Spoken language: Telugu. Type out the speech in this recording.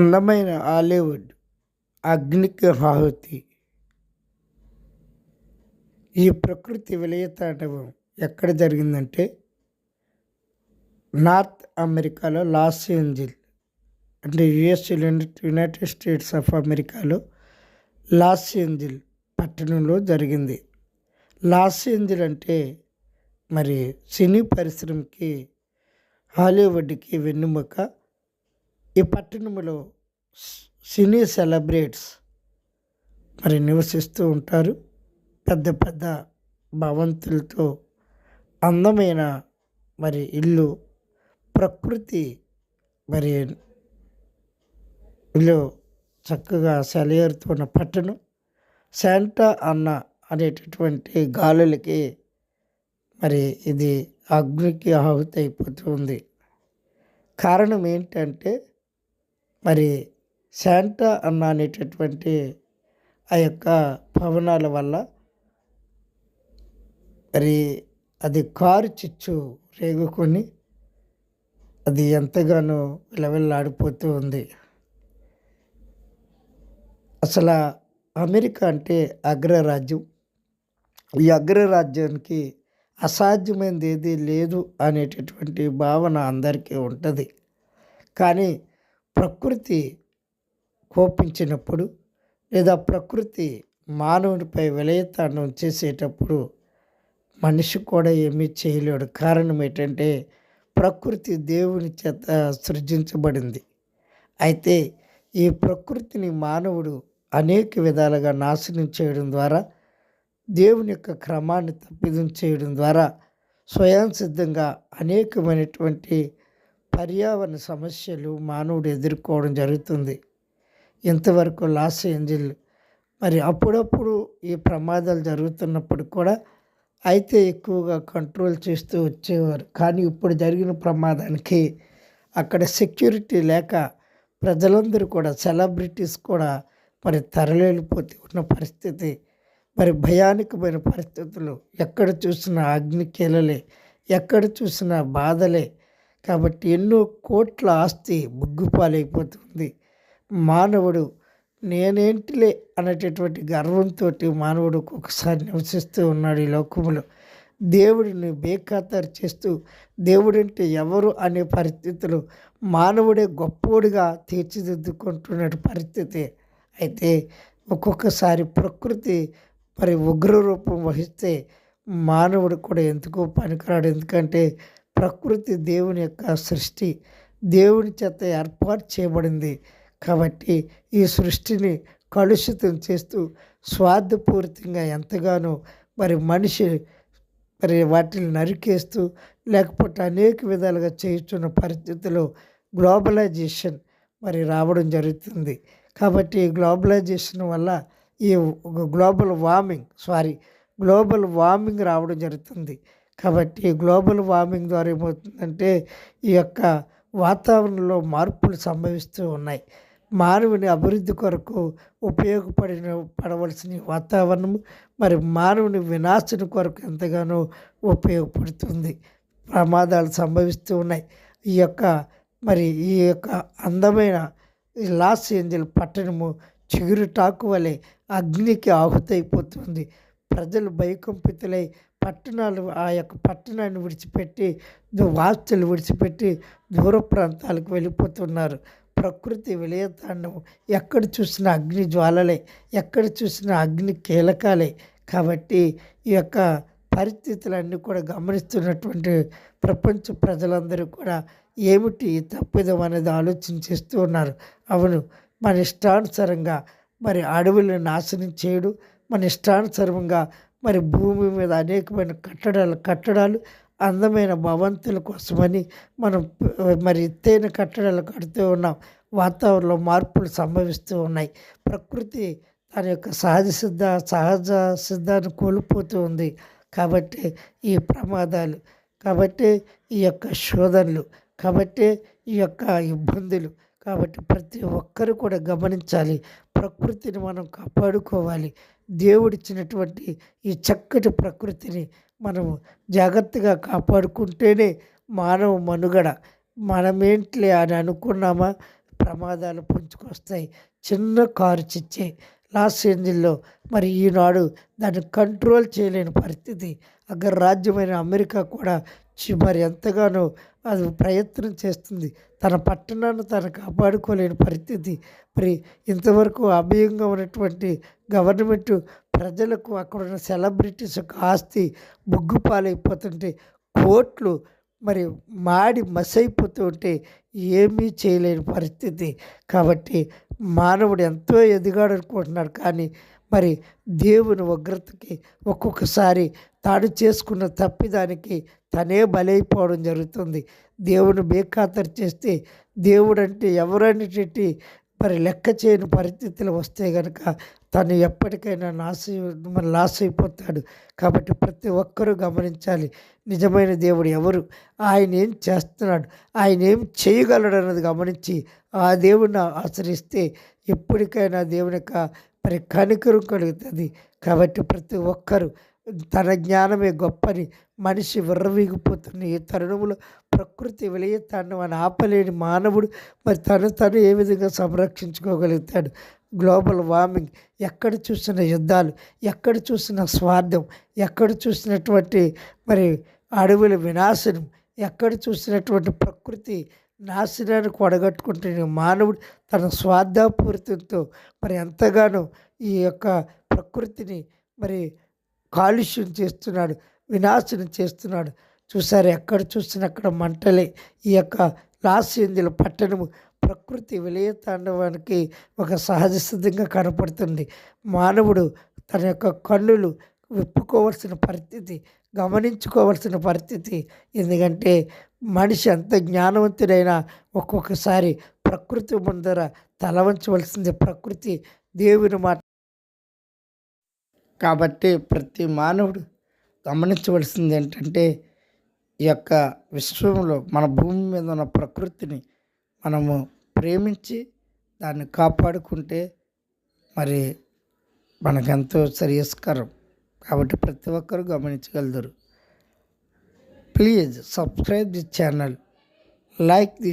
అందమైన హాలీవుడ్ అగ్నికి ఆహుతి ఈ ప్రకృతి విలయతాండవం ఎక్కడ జరిగిందంటే నార్త్ అమెరికాలో లాస్ ఏంజిల్ అంటే యుఎస్ యునైటెడ్ స్టేట్స్ ఆఫ్ అమెరికాలో లాస్ ఏంజిల్ పట్టణంలో జరిగింది. లాస్ ఏంజిల్ అంటే మరి సినీ పరిశ్రమకి హాలీవుడ్కి వెన్నుముక ఈ పట్టణంలో సినీ సెలబ్రేట్స్ మరి నివసిస్తూ ఉంటారు. పెద్ద పెద్ద భవంతులతో అందమైన మరి ఇల్లు ప్రకృతి మరి ఇల్లు చక్కగా సెలయేరుతున్న పట్టణం. శాంటా అన్న అనేటటువంటి గాలులకి మరి ఇది అగ్నికి ఆహుతి అయిపోతుంది కారణం ఏంటంటే మరి శాంటా అన్న అనేటటువంటి ఆ యొక్క భవనాల వల్ల మరి అది కారు చిచ్చు రేగుకొని అది ఎంతగానో విలవిల్లాడిపోతూ ఉంది. అసలు అమెరికా అంటే అగ్రరాజ్యం. ఈ అగ్రరాజ్యానికి అసాధ్యమైనది ఏది లేదు అనేటటువంటి భావన అందరికీ ఉంటుంది. కానీ ప్రకృతి కోపించినప్పుడు లేదా ప్రకృతి మానవుడిపై విలయతాండం చేసేటప్పుడు మనిషి కూడా ఏమీ చేయలేడు. కారణం ఏంటంటే ప్రకృతి దేవుని చేత సృజించబడింది. అయితే ఈ ప్రకృతిని మానవుడు అనేక విధాలుగా నాశనం చేయడం ద్వారా దేవుని యొక్క క్రమాన్ని తప్పిదం చేయడం ద్వారా స్వయం సిద్ధంగా అనేకమైనటువంటి పర్యావరణ సమస్యలు మానవుడు ఎదుర్కోవడం జరుగుతుంది. ఇంతవరకు లాస్ ఏంజిల్ మరి అప్పుడప్పుడు ఈ ప్రమాదాలు జరుగుతున్నప్పుడు కూడా అయితే ఎక్కువగా కంట్రోల్ చేస్తూ వచ్చేవారు. కానీ ఇప్పుడు జరిగిన ప్రమాదానికి అక్కడ సెక్యూరిటీ లేక ప్రజలందరూ కూడా సెలబ్రిటీస్ కూడా మరి తరలిపోతూ ఉన్న పరిస్థితి మరి భయానకమైన పరిస్థితులు ఎక్కడ చూసినా అగ్ని కీలలే ఎక్కడ చూసినా బాధలే కాబట్టి ఎన్నో కోట్ల ఆస్తి బుగ్గుపాలైపోతుంది. మానవుడు నేనేంటిలే అనేటటువంటి గర్వంతో మానవుడు ఒక్కొక్కసారి నివసిస్తూ ఉన్నాడు ఈ లోకంలో. దేవుడిని బేఖాతరు చేస్తూ దేవుడంటే ఎవరు అనే పరిస్థితులు మానవుడే గొప్పోడిగా తీర్చిదిద్దుకుంటున్న పరిస్థితి. అయితే ఒక్కొక్కసారి ప్రకృతి మరి ఉగ్ర రూపం వహిస్తే మానవుడు కూడా ఎందుకో పనికిరాడు. ఎందుకంటే ప్రకృతి దేవుని యొక్క సృష్టి దేవుని చేత ఏర్పాటు చేయబడింది. కాబట్టి ఈ సృష్టిని కలుషితం చేస్తూ స్వార్థపూరితంగా ఎంతగానో మరి మనిషి మరి వాటిని నరికేస్తూ లేకపోతే అనేక విధాలుగా చేస్తున్న పరిస్థితుల్లో గ్లోబలైజేషన్ మరి రావడం జరుగుతుంది. కాబట్టి గ్లోబలైజేషన్ వల్ల ఈ global warming sorry global warming రావడం జరుగుతుంది. కాబట్టి గ్లోబల్ వార్మింగ్ ద్వారా ఏమవుతుందంటే ఈ యొక్క వాతావరణంలో మార్పులు సంభవిస్తూ ఉన్నాయి. మానవుని అభివృద్ధి కొరకు ఉపయోగపడిన పడవలసిన వాతావరణం మరి మానవుని వినాశన కొరకు ఎంతగానో ఉపయోగపడుతుంది. ప్రమాదాలు సంభవిస్తూ ఉన్నాయి. ఈ యొక్క మరి ఈ యొక్క అందమైన లాస్ ఏంజల్ పట్టణము చిగురు టాకు వలె అగ్నికి ఆహుతైపోతుంది. ప్రజలు భయకంపితులై పట్టణాలు ఆ యొక్క పట్టణాన్ని విడిచిపెట్టి వాస్తులు విడిచిపెట్టి దూర ప్రాంతాలకు వెళ్ళిపోతున్నారు. ప్రకృతి విలయతాండం ఎక్కడ చూసినా అగ్ని జ్వాలలే ఎక్కడ చూసినా అగ్ని కీలకాలే. కాబట్టి ఈ యొక్క పరిస్థితులన్నీ కూడా గమనిస్తున్నటువంటి ప్రపంచ ప్రజలందరూ కూడా ఏమిటి తప్పిదం అనేది ఆలోచన చేస్తూ ఉన్నారు. అవును మన ఇష్టానుసారంగా మరి అడవులను నాశనం చేయడు మన ఇష్టానుసారంగా మరి భూమి మీద అనేకమైన కట్టడాలు కట్టడాలు అందమైన భవంతుల కోసమని మనం మరి ఎత్తైన కట్టడాలు కడుతూ ఉన్నాం. వాతావరణంలో మార్పులు సంభవిస్తూ ఉన్నాయి. ప్రకృతి తన యొక్క సహజ సిద్ధ సహజ సిద్ధాన్ని కోల్పోతూ ఉంది. కాబట్టి ఈ ప్రమాదాలు కాబట్టి ఈ యొక్క శోధనలు కాబట్టి ఈ యొక్క ఇబ్బందులు కాబట్టి ప్రతి ఒక్కరు కూడా గమనించాలి. ప్రకృతిని మనం కాపాడుకోవాలి. దేవుడిచ్చినటువంటి ఈ చక్కటి ప్రకృతిని మనము జాగ్రత్తగా కాపాడుకుంటేనే మానవ మనుగడ. మనమేంట్లే అని అనుకున్నామా? ప్రమాదాలు పుంజుకొస్తాయి. చిన్న కారు చిచ్చే లాస్ ఏంజిల్లో మరి ఈనాడు దాన్ని కంట్రోల్ చేయలేని పరిస్థితి. అగ్రరాజ్యమైన అమెరికా కూడా వచ్చి మరి ఎంతగానో అది ప్రయత్నం చేస్తుంది. తన పట్టణాన్ని తను కాపాడుకోలేని పరిస్థితి. మరి ఇంతవరకు అభయంగా ఉన్నటువంటి గవర్నమెంట్ ప్రజలకు అక్కడ ఉన్న సెలబ్రిటీస్ యొక్క ఆస్తి బుగ్గు పాలైపోతుంటే కోట్లు మరి మాడి మసైపోతూ ఉంటే ఏమీ చేయలేని పరిస్థితి. కాబట్టి మానవుడు ఎంతో ఎదిగాడు అనుకుంటున్నాడు కానీ మరి దేవుని ఉగ్రతకి ఒక్కొక్కసారి తాను చేసుకున్న తప్పిదానికి తనే బలైపోవడం జరుగుతుంది. దేవుని బేఖాతరు చేస్తే దేవుడు అంటే ఎవరనేటి మరి లెక్క చేయని పరిస్థితులు వస్తే కనుక తను ఎప్పటికైనా నాశ మరి లాస్ అయిపోతాడు కాబట్టి ప్రతి ఒక్కరూ గమనించాలి నిజమైన దేవుడు ఎవరు? ఆయన ఏం చేస్తున్నాడు? ఆయన ఏం చేయగలడు అన్నది గమనించి ఆ దేవుడిని ఆశ్రయిస్తే ఎప్పటికైనా దేవుని యొక్క మరి కనికరం కలుగుతుంది. కాబట్టి ప్రతి ఒక్కరూ తన జ్ఞానమే గొప్పని మనిషి విర్రవీగిపోతున్న ఈ తరుణంలో ప్రకృతి విలయతాండం ఆపలేని మానవుడు మరి తను తను ఏ విధంగా సంరక్షించుకోగలుగుతాడు? గ్లోబల్ వార్మింగ్ ఎక్కడ చూసిన యుద్ధాలు ఎక్కడ చూసిన స్వార్థం ఎక్కడ చూసినటువంటి మరి అడవుల వినాశనం ఎక్కడ చూసినటువంటి ప్రకృతి నాశనాన్ని వడగట్టుకుంటున్న మానవుడు తన స్వార్థపూరితంతో మరి ఎంతగానో ఈ యొక్క ప్రకృతిని మరి కాలుష్యం చేస్తున్నాడు వినాశనం చేస్తున్నాడు. చూసారు ఎక్కడ చూసినా అక్కడ మంటలే. ఈ యొక్క లాస్ ఏంజల్ పట్టణము ప్రకృతి విలయతాండవానికి ఒక సహజ సిద్ధంగా కనపడుతుంది. మానవుడు తన యొక్క కన్నులు విప్పుకోవాల్సిన పరిస్థితి గమనించుకోవాల్సిన పరిస్థితి. ఎందుకంటే మనిషి ఎంత జ్ఞానవంతుడైనా ఒక్కొక్కసారి ప్రకృతి ముందర తల వంచవలసింది ప్రకృతి దేవుని మాట. కాబట్టి ప్రతి మానవుడు గమనించవలసింది ఏంటంటే ఈ యొక్క విశ్వంలో మన భూమి మీద ఉన్న ప్రకృతిని మనము ప్రేమించి దాన్ని కాపాడుకుంటే మరి మనకెంతో శ్రేయస్కరం కాబట్టి ప్రతి ఒక్కరూ గమనించగలుగుతారు. Please subscribe the channel like the